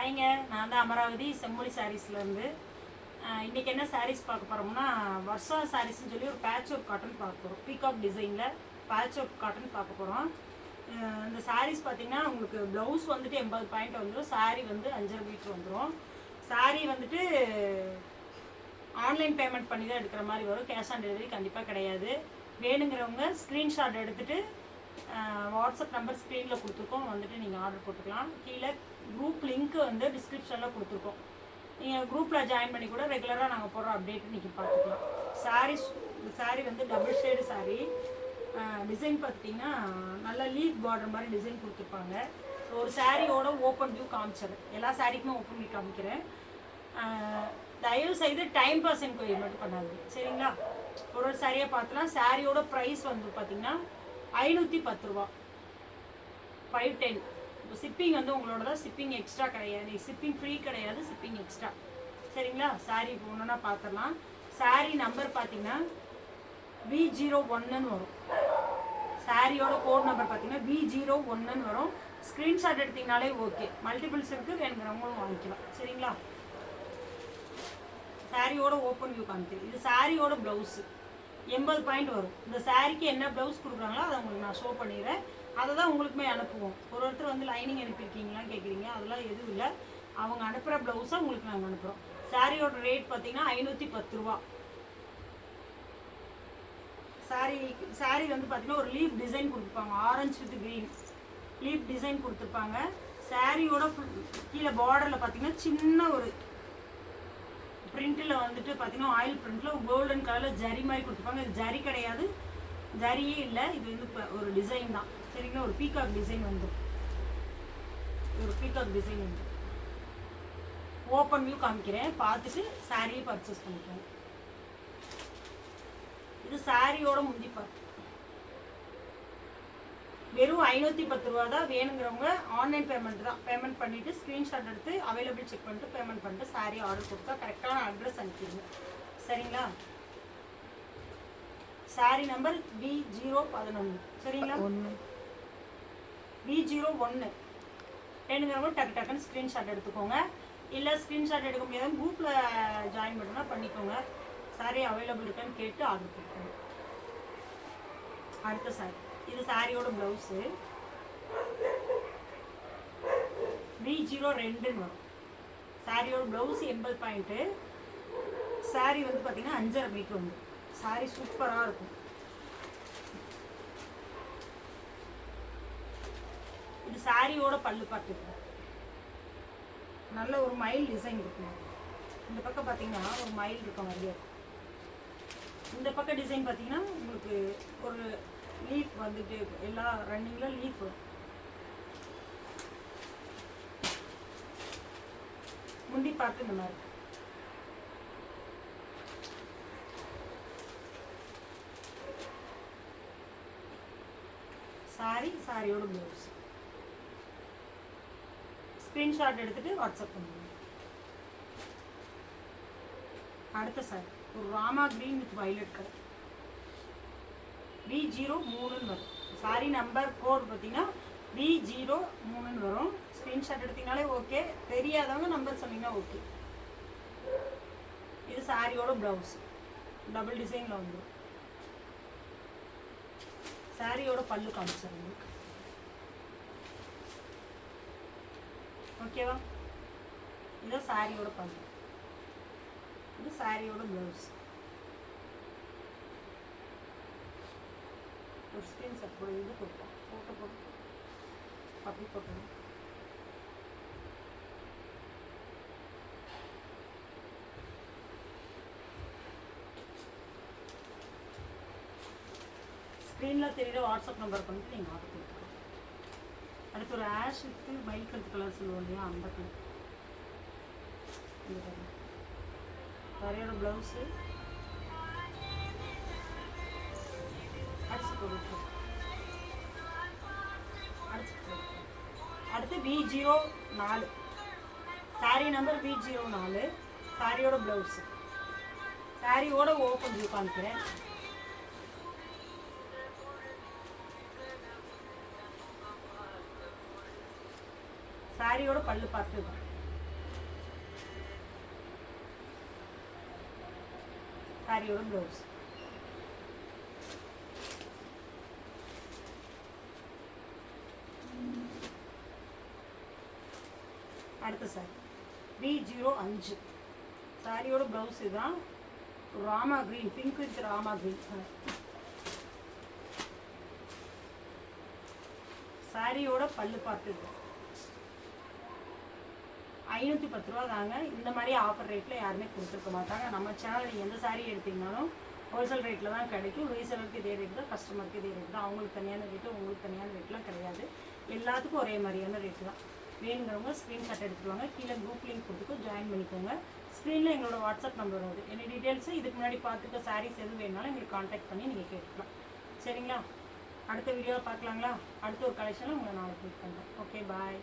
ஹாய்ங்க நான் தான் அமராவதி செம்மொழி சாரீஸ்லேருந்து இன்றைக்கி என்ன சாரீஸ் பார்க்க போகிறோம்னா வர்ஷா சாரீஸ்னு சொல்லி ஒரு பேட்ச் ஆஃப் காட்டன் பார்க்க போகிறோம் பீகாக் டிசைனில் பேட்ச் ஆஃப் காட்டன் பார்க்க போகிறோம் இந்த சாரீஸ் பார்த்தீங்கன்னா உங்களுக்கு ப்ளவுஸ் வந்துட்டு எண்பது பாயிண்ட் வந்துடும் சாரீ வந்து அஞ்சரை மீட்ரு வந்துடும் சாரீ வந்துட்டு ஆன்லைன் பேமெண்ட் பண்ணி தான் எடுக்கிற மாதிரி வரும். கேஷ் ஆன் டெலிவரி கண்டிப்பாக கிடையாது. வேணுங்கிறவங்க ஸ்க்ரீன்ஷாட் எடுத்துகிட்டு வாட்ஸ்அப் நம்பர் ஸ்க்ரீனில் கொடுத்துருக்கோம். வந்துட்டு நீங்கள் ஆர்டர் போட்டுக்கலாம். கீழே குரூப் லிங்க் வந்து டிஸ்கிரிப்ஷனில் கொடுத்துருக்கோம். நீங்கள் குரூப்பில் ஜாயின் பண்ணி கூட ரெகுலராக நாங்கள் போடுற அப்டேட் நீங்கள் பார்த்துக்கலாம். சாரீஸ் சாரீ வந்து டபுள் ஷேடு சாரீ டிசைன் பார்த்துட்டிங்கன்னா நல்ல லீக் பார்டர் மாதிரி டிசைன் கொடுத்துருப்பாங்க. ஒரு சாரியோட ஓப்பன் வியூ காமிச்சிடுறேன் எல்லா சாரீக்குமே ஓப்பன் வியூ காமிக்கிறேன். தயவு செய்து டைம் பாஸ் என்கொயரி மட்டும் பண்ணாது சரிங்களா? ஒரு ஒரு சாரியை பார்த்துலாம். சாரியோட ப்ரைஸ் வந்து பார்த்தீங்கன்னா ஐநூற்றி பத்து ரூபா. ஃபைவ் டென் சிப்பிங் வந்து உங்களோட தான் சிப்பிங் எக்ஸ்ட்ரா கிடையாது ஷிப்பிங் ஃப்ரீ கிடையாது ஷிப்பிங் எக்ஸ்ட்ரா சரிங்களா? சாரி இப்போ ஒன்றுனா பார்த்துடலாம் சாரி நம்பர் பார்த்தீங்கன்னா வி ஜீரோ ஒன்னுன்னு வரும். சாரியோட கோட் நம்பர் பார்த்தீங்கன்னா வி ஜீரோ ஒன்னுன்னு வரும். ஸ்க்ரீன்ஷாட் எடுத்தீங்கனாலே ஓகே மல்டிபிள்ஸ் இருக்குது வேணுங்கிறவங்களும் வாங்கிக்கலாம். சரிங்களா? சாரியோட ஓப்பன் வியூ காமிக்குது இது சாரியோட ப்ளவுஸு எண்பது பாயிண்ட் வரும். இந்த சாரிக்கு என்ன ப்ளவுஸ் கொடுக்குறாங்களோ அதை உங்களுக்கு நான் ஷோ பண்ணிடுறேன். அதை தான் உங்களுக்குமே அனுப்புவோம். ஒரு ஒருத்தர் வந்து லைனிங் அனுப்பியிருக்கீங்களான்னு கேட்குறீங்க அதெல்லாம் எதுவும் இல்லை. அவங்க அனுப்புகிற ப்ளவுஸை உங்களுக்கு நாங்கள் அனுப்புகிறோம் சாரியோட ரேட் பார்த்தீங்கன்னா ஐநூற்றி பத்து ரூபா. சாரி சாரி வந்து பார்த்தீங்கன்னா ஒரு லீஃப் டிசைன் கொடுத்துருப்பாங்க. Orange with green leaf design கொடுத்துருப்பாங்க. சாரியோட கீழே பார்டரில் பார்த்தீங்கன்னா சின்ன ஒரு பிரிண்ட்டில் வந்துட்டு பார்த்தீங்கன்னா ஆயில் பிரிண்ட்டில் கோல்டன் கலரில் ஜரி மாதிரி கொடுத்துருப்பாங்க. இது ஜரி கிடையாது. ஜரியே இல்லை இது வந்து இப்போ ஒரு டிசைன் தான். சரிங்களா? ஒரு பீகாக் டிசைன் வந்து ஒரு பீகாக் டிசைன் வந்து ஓப்பன் வியூ காமிக்கிறேன். பார்த்துட்டு சாரியை பர்ச்சேஸ் பண்ணிக்கிறேன் இது சாரியோட முந்தி பார்த்து வெறும் ஐநூற்றி பத்து ரூபா தான் வேணுங்கிறவங்க ஆன்லைன் பேமெண்ட் தான். பேமெண்ட் பண்ணிவிட்டு ஸ்க்ரீன்ஷாட் எடுத்து அவைலபிள் செக் பண்ணிட்டு பேமெண்ட் பண்ணிட்டு சாரீ ஆர்டர் கொடுத்தா கரெக்டான அட்ரஸ் அனுப்பிடுங்க. சரிங்களா? சாரி நம்பர் வி ஜீரோ பதினொன்று சரிங்களா? ஒன்று வி ஜீரோ ஒன்று வேணுங்கிறவங்க டக்கு டக்குன்னு ஸ்க்ரீன்ஷாட் எடுத்துக்கோங்க. இல்லை ஸ்க்ரீன்ஷாட் எடுக்க முடியாத குரூப்பில் ஜாயின் பண்ணுனா பண்ணிக்கோங்க. சாரி அவைலபிள் இருக்கான்னு கேட்டு ஆர்டர் கொடுக்கோங்க அடுத்த சாரி இது சாரியோட ப்ளவுஸு வி ஜீரோ ரெண்டுன்னு வரும். சாரியோட ப்ளவுஸ் எண்பது பாயிண்ட்டு சாரி வந்து பார்த்தீங்கன்னா அஞ்சரை மீட்டர் வந்து. சாரி சூப்பராக இருக்கும். இது சாரியோட பல்லு பார்த்துருக்கோம் நல்ல ஒரு மயில் டிசைன் இருக்கும் இந்த பக்கம் பார்த்தீங்கன்னா ஒரு மயில் இருக்க மாதிரியே இருக்கும் இந்த பக்கம் டிசைன் பார்த்தீங்கன்னா உங்களுக்கு ஒரு லீஃப் வந்துட்டு இருக்கும். எல்லா ரன்னிங்கில் லீஃப் முந்தி பார்த்து இந்த மாதிரி சாரி சாரியோட ப்ளவுஸ் ஸ்க்ரீன்ஷாட் எடுத்துட்டு வாட்ஸ்அப் பண்ணுங்க. அடுத்த சாரி ஒரு Rama green with violet colour V zero மூணுன்னு வரும். சாரி நம்பர் கோட் பார்த்தீங்கன்னா வி ஜீரோ மூணுன்னு வரும். ஸ்க்ரீன்ஷாட் எடுத்தீங்கனாலே ஓகே தெரியாதவங்க நம்பர் சொன்னீங்கன்னா ஓகே இது சாரியோட ப்ளவுஸ் டபுள் டிசைனில் வந்துடும் சாரியோட பல்லு காமிச்சேன் உங்களுக்கு. ஓகேவா இதான் சாரியோட பல்லு. இது சாரியோட ப்ளவுஸ் ஒரு ஸ்க்ரீன்ஷாட் கூட இது கொடுப்போம் ஃபோட்டோ போட்டு அப்படி போட்டோம் ஸ்க்ரீனில் தெரியுற வாட்ஸ்அப் நம்பர் பண்ணிட்டு நீங்கள் ஆர்டர் கொடுத்துக்கலாம் அடுத்து ஒரு ஆஷ் வித்து மயில் கழுத்து கலர் சொல்லுவோம் இல்லையா அந்த கலர் இந்த வரையோட ப்ளவுஸு அடிச்சு போட்டு அடிச்சு போட்டு அடுத்து வி ஜீரோ நாலு. சாரி நம்பர் வி ஜீரோ நாலு. சாரியோட ப்ளவுஸு சாரியோட ஓப்பன் வியூ காமிக்கிறேன். சாரியோட பல்லு பார்த்து சாரியோட ப்ளவுஸ் அடுத்த சாரி. பி ஜீரோ அஞ்சு சாரியோட ப்ளவுஸ் இதுதான். Rama green pink with Rama green colour சாரியோட பல்லு பார்த்து ஐநூற்றி பத்து ரூபா தாங்க. இந்த மாதிரி ஆஃபர் ரேட்டில் யாருமே கொடுத்துருக்க மாட்டாங்க. நம்ம சேனல் எந்த சாரீ எடுத்தீங்கனாலும் ஹோல்சேல் ரேட்டில் தான் கிடைக்கும். ரீசேலருக்கு இதே ரேட் தான் கஸ்டமருக்கு இதே ரேட் தான். அவங்களுக்கு தனியான ரேட்டு உங்களுக்கு தனியான ரேட்லாம் கிடையாது. எல்லாத்துக்கும் ஒரே மாதிரியான ரேட்டு தான். வேணுங்கிறவங்க ஸ்க்ரீன்ஷாட் எடுத்துருவாங்க கீழே குரூப் லிங்க் கொடுத்துட்டு ஜாயின் பண்ணிக்கோங்க. ஸ்க்ரீனில் எங்களோட வாட்ஸ்அப் நம்பர் வருது. என்ன டீட்டெயில்ஸு இதுக்கு முன்னாடி பார்த்துக்க சாரீஸ் எதுவும் வேணாலும் எங்களுக்கு காண்டாக்ட் பண்ணி நீங்கள் கேட்கலாம் சரிங்களா? அடுத்த வீடியோவை பார்க்கலாங்களா? அடுத்த ஒரு கலெக்ஷனில் உங்களை நாளைக்கு மீட் பண்ணுறேன் ஓகே பாய்